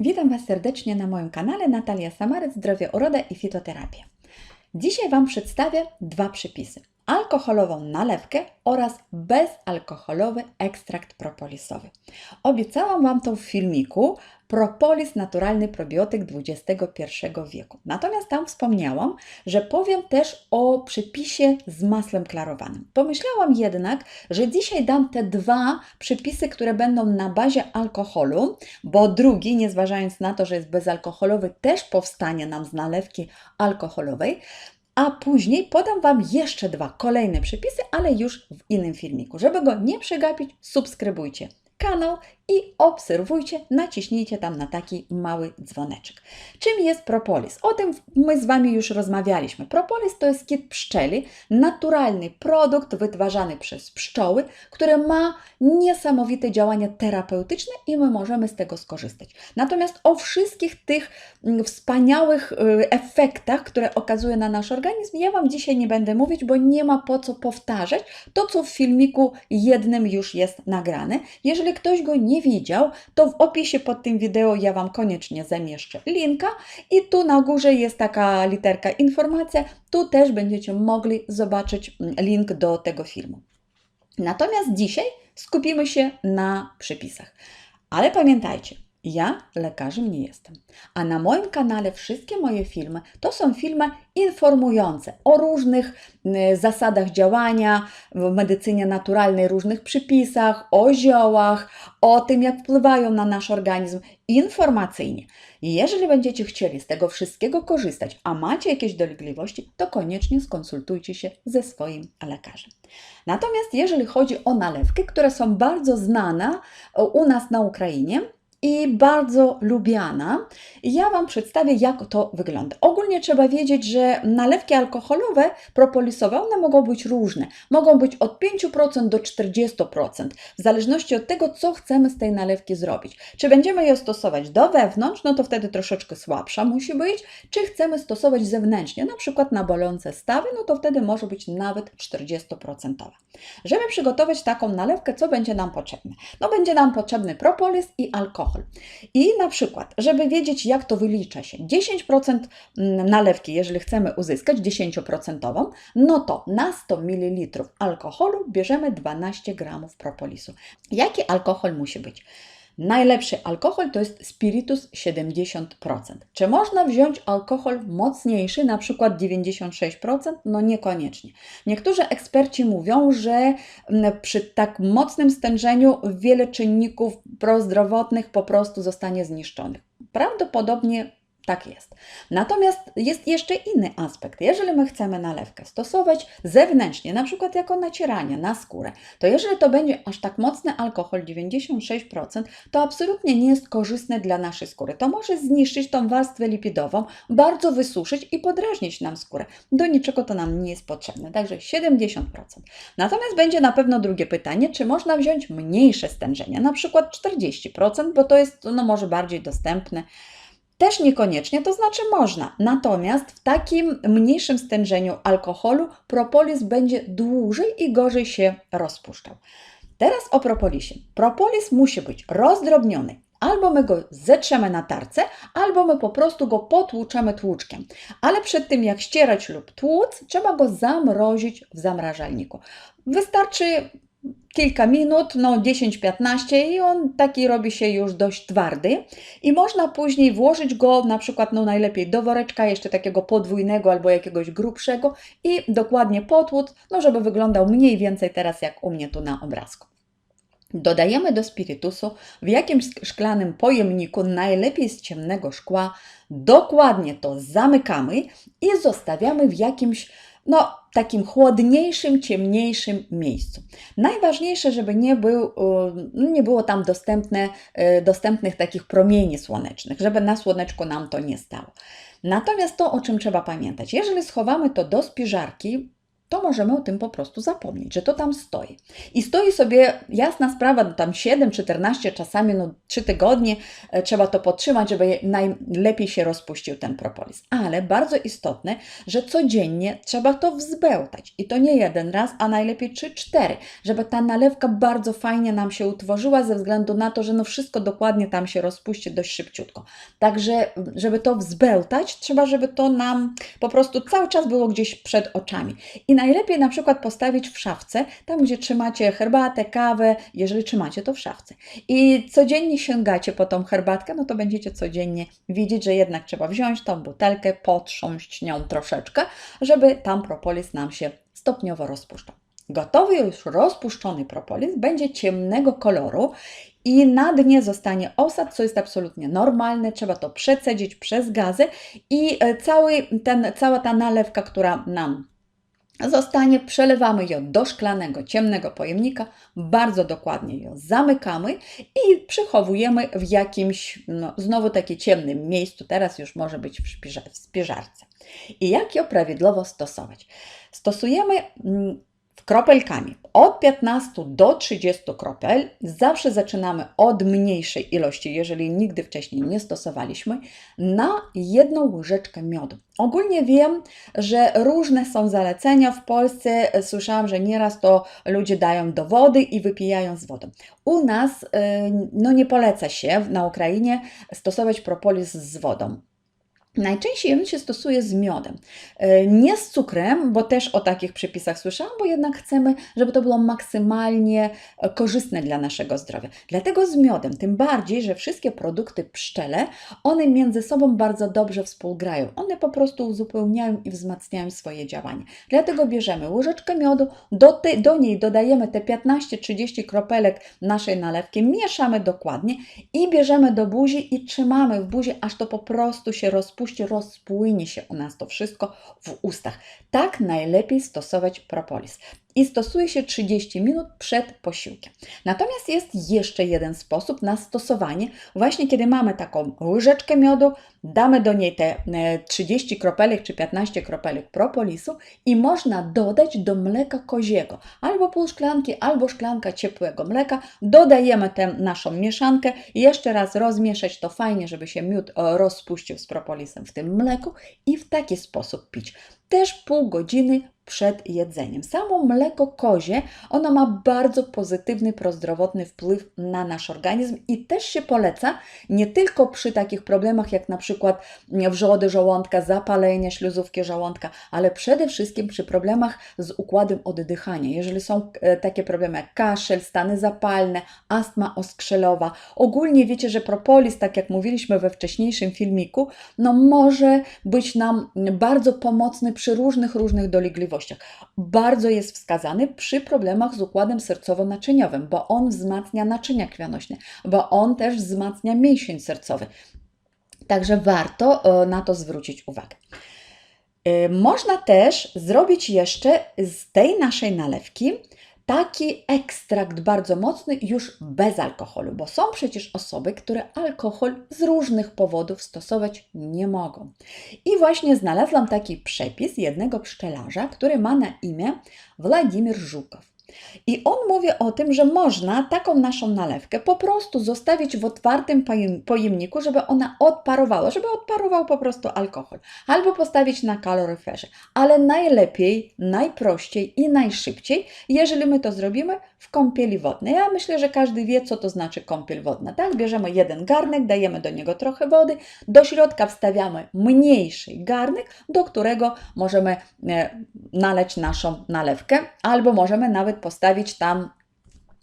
Witam Was serdecznie na moim kanale Natalia Samarec, Zdrowie, Uroda i Fitoterapia. Dzisiaj Wam przedstawię dwa przepisy. Alkoholową nalewkę oraz bezalkoholowy ekstrakt propolisowy. Obiecałam Wam to w filmiku Propolis naturalny probiotyk XXI wieku. Natomiast tam wspomniałam, że powiem też o przepisie z masłem klarowanym. Pomyślałam jednak, że dzisiaj dam te dwa przepisy, które będą na bazie alkoholu, bo drugi, nie zważając na to, że jest bezalkoholowy, też powstanie nam z nalewki alkoholowej. A później podam Wam jeszcze dwa kolejne przepisy, ale już w innym filmiku. Żeby go nie przegapić, subskrybujcie kanał i obserwujcie, naciśnijcie tam na taki mały dzwoneczek. Czym jest propolis? O tym my z Wami już rozmawialiśmy. Propolis to jest kit pszczeli, naturalny produkt wytwarzany przez pszczoły, który ma niesamowite działania terapeutyczne i my możemy z tego skorzystać. Natomiast o wszystkich tych mm, wspaniałych y, efektach, które okazuje na nasz organizm, ja Wam dzisiaj nie będę mówić, bo nie ma po co powtarzać to, co w filmiku jednym już jest nagrane. Jeżeli ktoś go nie widział, to w opisie pod tym wideo ja Wam koniecznie zamieszczę linka i tu na górze jest taka literka informacja, tu też będziecie mogli zobaczyć mm, link do tego filmu. Natomiast dzisiaj skupimy się na przepisach. Ale pamiętajcie, ja lekarzem nie jestem, a na moim kanale wszystkie moje filmy to są filmy informujące o różnych y, zasadach działania w medycynie naturalnej, różnych przypisach, o ziołach, o tym, jak wpływają na nasz organizm informacyjnie. Jeżeli będziecie chcieli z tego wszystkiego korzystać, a macie jakieś dolegliwości, to koniecznie skonsultujcie się ze swoim lekarzem. Natomiast jeżeli chodzi o nalewki, które są bardzo znane u nas na Ukrainie, i bardzo lubiana. Ja Wam przedstawię, jak to wygląda. Ogólnie trzeba wiedzieć, że nalewki alkoholowe, propolisowe, one mogą być różne. Mogą być od 5% do 40%, w zależności od tego, co chcemy z tej nalewki zrobić. Czy będziemy ją stosować do wewnątrz, no to wtedy troszeczkę słabsza musi być, czy chcemy stosować zewnętrznie, na przykład na bolące stawy, no to wtedy może być nawet 40%. Żeby przygotować taką nalewkę, co będzie nam potrzebne? No będzie nam potrzebny propolis i alkohol. I na przykład, żeby wiedzieć, jak to wylicza się, 10% nalewki, jeżeli chcemy uzyskać 10%, no to na 100 ml alkoholu bierzemy 12 g propolisu. Jaki alkohol musi być? Najlepszy alkohol to jest spirytus 70%. Czy można wziąć alkohol mocniejszy, na przykład 96%? No niekoniecznie. Niektórzy eksperci mówią, że przy tak mocnym stężeniu wiele czynników prozdrowotnych po prostu zostanie zniszczonych. Prawdopodobnie tak jest. Natomiast jest jeszcze inny aspekt. Jeżeli my chcemy nalewkę stosować zewnętrznie, na przykład jako nacieranie na skórę, to jeżeli to będzie aż tak mocny alkohol, 96%, to absolutnie nie jest korzystne dla naszej skóry. To może zniszczyć tą warstwę lipidową, bardzo wysuszyć i podrażnić nam skórę. Do niczego to nam nie jest potrzebne. Także 70%. Natomiast będzie na pewno drugie pytanie, czy można wziąć mniejsze stężenia, na przykład 40%, bo to jest no, może bardziej dostępne też niekoniecznie, to znaczy można. Natomiast w takim mniejszym stężeniu alkoholu propolis będzie dłużej i gorzej się rozpuszczał. Teraz o propolisie. Propolis musi być rozdrobniony. Albo my go zetrzemy na tarce, albo my po prostu go potłuczemy tłuczkiem. Ale przed tym jak ścierać lub tłuc, trzeba go zamrozić w zamrażalniku. Wystarczy kilka minut, no 10-15 i on taki robi się już dość twardy i można później włożyć go na przykład no najlepiej do woreczka jeszcze takiego podwójnego albo jakiegoś grubszego i dokładnie potłuc, no żeby wyglądał mniej więcej teraz jak u mnie tu na obrazku. Dodajemy do spirytusu w jakimś szklanym pojemniku, najlepiej z ciemnego szkła, dokładnie to zamykamy i zostawiamy w jakimś no, takim chłodniejszym, ciemniejszym miejscu. Najważniejsze, żeby nie, był, no, nie było tam dostępne, y, dostępnych takich promieni słonecznych, żeby na słoneczku nam to nie stało. Natomiast to, o czym trzeba pamiętać, jeżeli schowamy to do spiżarki, to możemy o tym po prostu zapomnieć, że to tam stoi. I stoi sobie jasna sprawa, no tam 7, 14, czasami no 3 tygodnie e, trzeba to podtrzymać, żeby najlepiej się rozpuścił ten propolis. Ale bardzo istotne, że codziennie trzeba to wzbełtać. I to nie jeden raz, a najlepiej 3-4, żeby ta nalewka bardzo fajnie nam się utworzyła ze względu na to, że no wszystko dokładnie tam się rozpuści dość szybciutko. Także, żeby to wzbełtać, trzeba, żeby to nam po prostu cały czas było gdzieś przed oczami. I najlepiej na przykład postawić w szafce, tam gdzie trzymacie herbatę, kawę, jeżeli trzymacie to w szafce. I codziennie sięgacie po tą herbatkę, no to będziecie codziennie widzieć, że jednak trzeba wziąć tą butelkę, potrząść nią troszeczkę, żeby tam propolis nam się stopniowo rozpuszczał. Gotowy już rozpuszczony propolis będzie ciemnego koloru i na dnie zostanie osad, co jest absolutnie normalne. Trzeba to przecedzić przez gazy i e, cały ten, cała ta nalewka, która nam zostanie, przelewamy ją do szklanego, ciemnego pojemnika, bardzo dokładnie ją zamykamy i przechowujemy w jakimś, no, znowu takie ciemnym miejscu, teraz już może być w, w spiżarce. I jak ją prawidłowo stosować? Stosujemy mm, kropelkami. Od 15 do 30 kropel. Zawsze zaczynamy od mniejszej ilości, jeżeli nigdy wcześniej nie stosowaliśmy, na jedną łyżeczkę miodu. Ogólnie wiem, że różne są zalecenia. W Polsce słyszałam, że nieraz to ludzie dają do wody i wypijają z wodą. U nas y, no nie poleca się na Ukrainie stosować propolis z wodą. Najczęściej on się stosuje z miodem. E, nie z cukrem, bo też o takich przepisach słyszałam, bo jednak chcemy, żeby to było maksymalnie e, korzystne dla naszego zdrowia. Dlatego z miodem, tym bardziej, że wszystkie produkty pszczele, one między sobą bardzo dobrze współgrają. One po prostu uzupełniają i wzmacniają swoje działanie. Dlatego bierzemy łyżeczkę miodu, do, te, do niej dodajemy te 15-30 kropelek naszej nalewki, mieszamy dokładnie i bierzemy do buzi i trzymamy w buzi, aż to po prostu się rozpuści rozpłynie się u nas to wszystko w ustach. Tak najlepiej stosować propolis i stosuje się 30 minut przed posiłkiem. Natomiast jest jeszcze jeden sposób na stosowanie, właśnie kiedy mamy taką łyżeczkę miodu, damy do niej te 30 e, kropelek czy 15 kropelek propolisu i można dodać do mleka koziego, albo pół szklanki, albo szklanka ciepłego mleka. Dodajemy tę naszą mieszankę i jeszcze raz rozmieszać to fajnie, żeby się miód e, rozpuścił z propolisem w tym mleku i w taki sposób pić. Też pół godziny przed jedzeniem. Samo mleko kozie, ono ma bardzo pozytywny, prozdrowotny wpływ na nasz organizm i też się poleca nie tylko przy takich problemach jak na przykład wrzody żołądka, zapalenie śluzówki żołądka, ale przede wszystkim przy problemach z układem oddychania. Jeżeli są e, takie problemy jak kaszel, stany zapalne, astma oskrzelowa, ogólnie wiecie, że propolis, tak jak mówiliśmy we wcześniejszym filmiku, no może być nam bardzo pomocny przy różnych, różnych dolegliwościach bardzo jest wskazany przy problemach z układem sercowo-naczyniowym, bo on wzmacnia naczynia krwionośne, bo on też wzmacnia mięsień sercowy. Także warto e, na to zwrócić uwagę. E, można też zrobić jeszcze z tej naszej nalewki taki ekstrakt bardzo mocny już bez alkoholu, bo są przecież osoby, które alkohol z różnych powodów stosować nie mogą. I właśnie znalazłam taki przepis jednego pszczelarza, który ma na imię Władimir Żukow. I on mówi o tym, że można taką naszą nalewkę po prostu zostawić w otwartym pojemniku, żeby ona odparowała, żeby odparował po prostu alkohol, albo postawić na kaloryferze. Ale najlepiej, najprościej i najszybciej, jeżeli my to zrobimy w kąpieli wodnej. Ja myślę, że każdy wie, co to znaczy kąpiel wodna. Tak, bierzemy jeden garnek, dajemy do niego trochę wody, do środka wstawiamy mniejszy garnek, do którego możemy e, naleć naszą nalewkę, albo możemy nawet postawić tam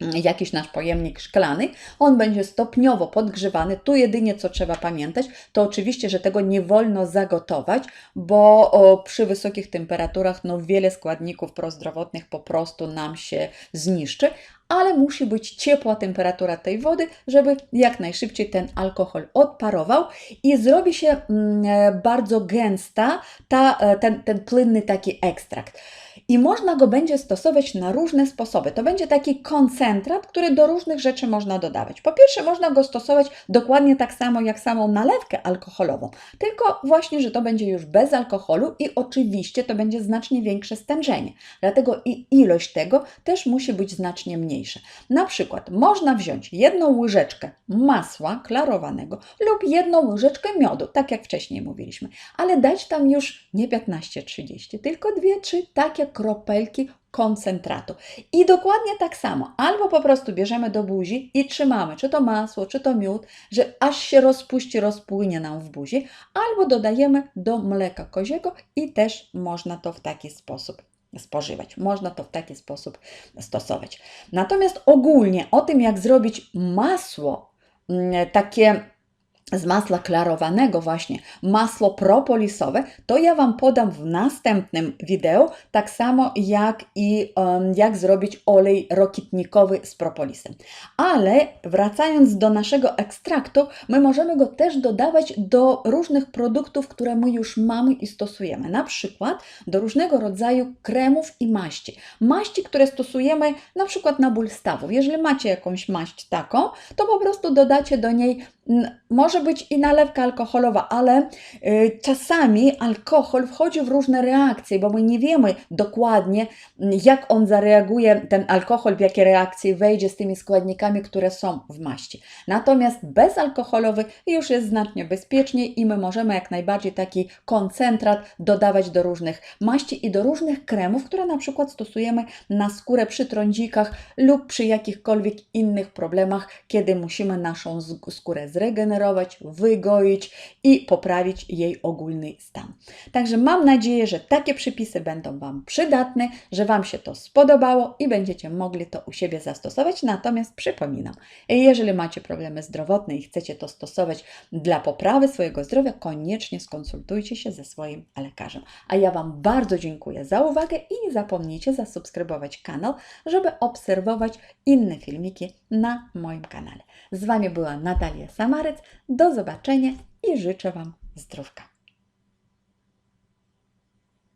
jakiś nasz pojemnik szklany, on będzie stopniowo podgrzewany. Tu jedynie co trzeba pamiętać, to oczywiście, że tego nie wolno zagotować, bo o, przy wysokich temperaturach no, wiele składników prozdrowotnych po prostu nam się zniszczy, ale musi być ciepła temperatura tej wody, żeby jak najszybciej ten alkohol odparował i zrobi się mm, e, bardzo gęsta ta, e, ten, ten płynny taki ekstrakt. I można go będzie stosować na różne sposoby. To będzie taki koncentrat, który do różnych rzeczy można dodawać. Po pierwsze, można go stosować dokładnie tak samo jak samą nalewkę alkoholową, tylko właśnie, że to będzie już bez alkoholu i oczywiście to będzie znacznie większe stężenie. Dlatego i ilość tego też musi być znacznie mniejsza. Na przykład można wziąć jedną łyżeczkę masła klarowanego lub jedną łyżeczkę miodu, tak jak wcześniej mówiliśmy, ale dać tam już nie 15-30, tylko 2-3 takie kropelki koncentratu. I dokładnie tak samo, albo po prostu bierzemy do buzi i trzymamy, czy to masło, czy to miód, że aż się rozpuści, rozpłynie nam w buzi, albo dodajemy do mleka koziego i też można to w taki sposób spożywać. Można to w taki sposób stosować. Natomiast ogólnie o tym, jak zrobić masło, mm, takie z masła klarowanego właśnie, masło propolisowe, to ja Wam podam w następnym wideo, tak samo jak i um, jak zrobić olej rokitnikowy z propolisem. Ale wracając do naszego ekstraktu, my możemy go też dodawać do różnych produktów, które my już mamy i stosujemy. Na przykład do różnego rodzaju kremów i maści. Maści, które stosujemy na przykład na ból stawów. Jeżeli macie jakąś maść taką, to po prostu dodacie do niej może być i nalewka alkoholowa, ale y, czasami alkohol wchodzi w różne reakcje, bo my nie wiemy dokładnie, jak on zareaguje, ten alkohol, w jakie reakcje wejdzie z tymi składnikami, które są w maści. Natomiast bezalkoholowy już jest znacznie bezpieczniej i my możemy jak najbardziej taki koncentrat dodawać do różnych maści i do różnych kremów, które na przykład stosujemy na skórę przy trądzikach lub przy jakichkolwiek innych problemach, kiedy musimy naszą skórę zregenerować, wygoić i poprawić jej ogólny stan. Także mam nadzieję, że takie przypisy będą Wam przydatne, że Wam się to spodobało i będziecie mogli to u siebie zastosować. Natomiast przypominam, jeżeli macie problemy zdrowotne i chcecie to stosować dla poprawy swojego zdrowia, koniecznie skonsultujcie się ze swoim lekarzem. A ja Wam bardzo dziękuję za uwagę i nie zapomnijcie zasubskrybować kanał, żeby obserwować inne filmiki na moim kanale. Z Wami była Natalia Samarec. Do zobaczenia i życzę Wam zdrówka.